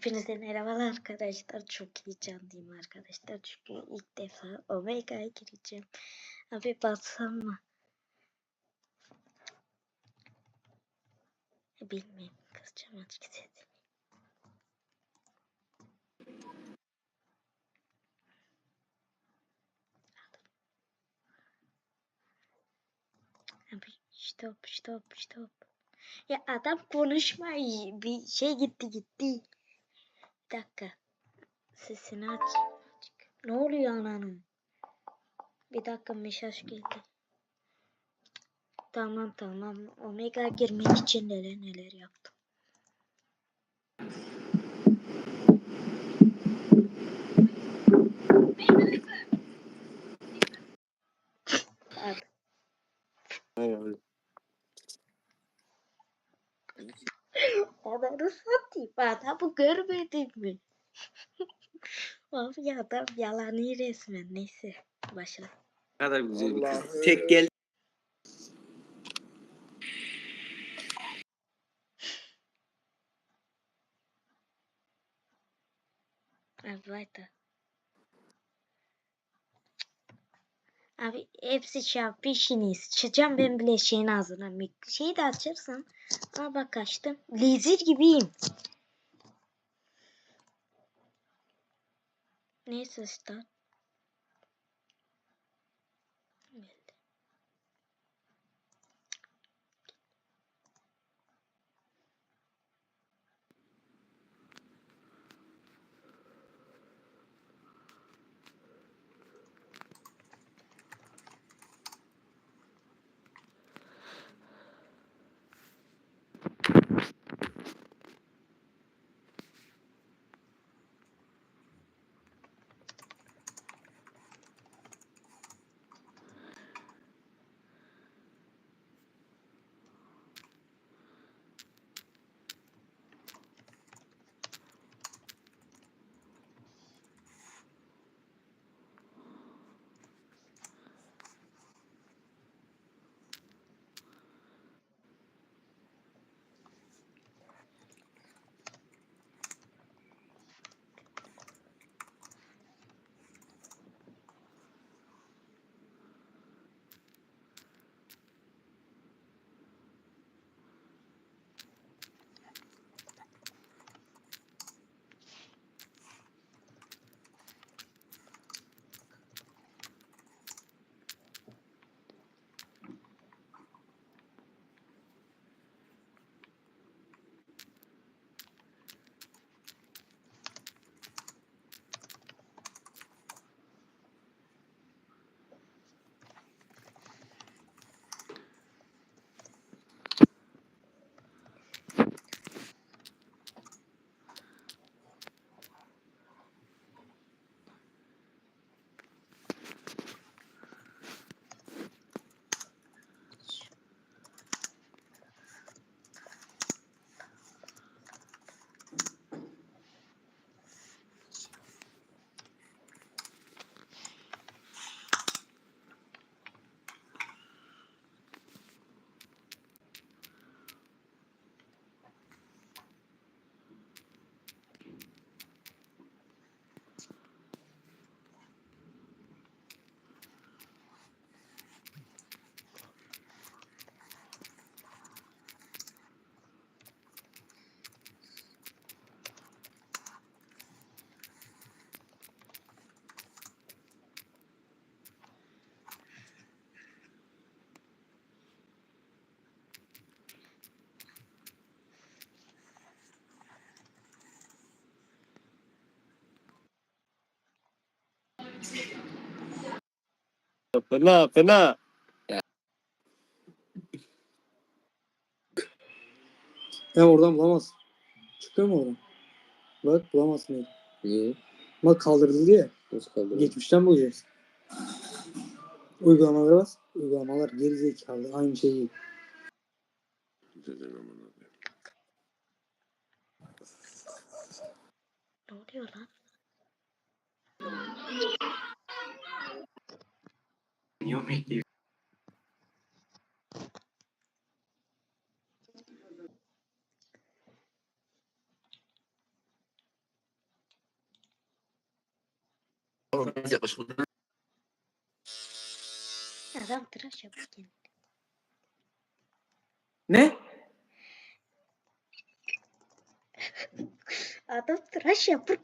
Hepinize merhabalar arkadaşlar. Çok heyecanlıyım arkadaşlar. Çünkü ilk defa Omega'ya gireceğim. Abi bassam mı? Bilmiyorum. Kızacağım açıkçası. Abi stop stop stop. Ya adam konuşmayı bir şey gitti gitti. Bir dakika. Sesini aç. Ne oluyor ananım? Bir dakika mesaj geldi. Tamam tamam. Omega girmek için neler neler yaptım. Abi. Hayır. Ananı satayım. Adamı görmedin mi? Abi adam yalanı resmen. Neyse. Başla. Ne kadar güzel bir kız. Tek gel. Abi Abi hepsi şey yap, işiniz. Çıkacağım ben bile şeyin ağzına. Şeyi de açarsan. Aa bak açtım. Lezir gibiyim. Neyse start. Fena fena. Ya oradan bulamaz. Çıkıyor mu oradan? Bak bulamazsın öyle. Niye? Bak kaldırıldı ya. Nasıl kaldı? Geçmişten bulacaksın. Uygulamalara bas. Uygulamalar geri zekalı. Aynı şey değil. Ne oluyor lan? Niye bekliyor? Adam tıraş yapıyor. Ne? Adam tıraş yapıyor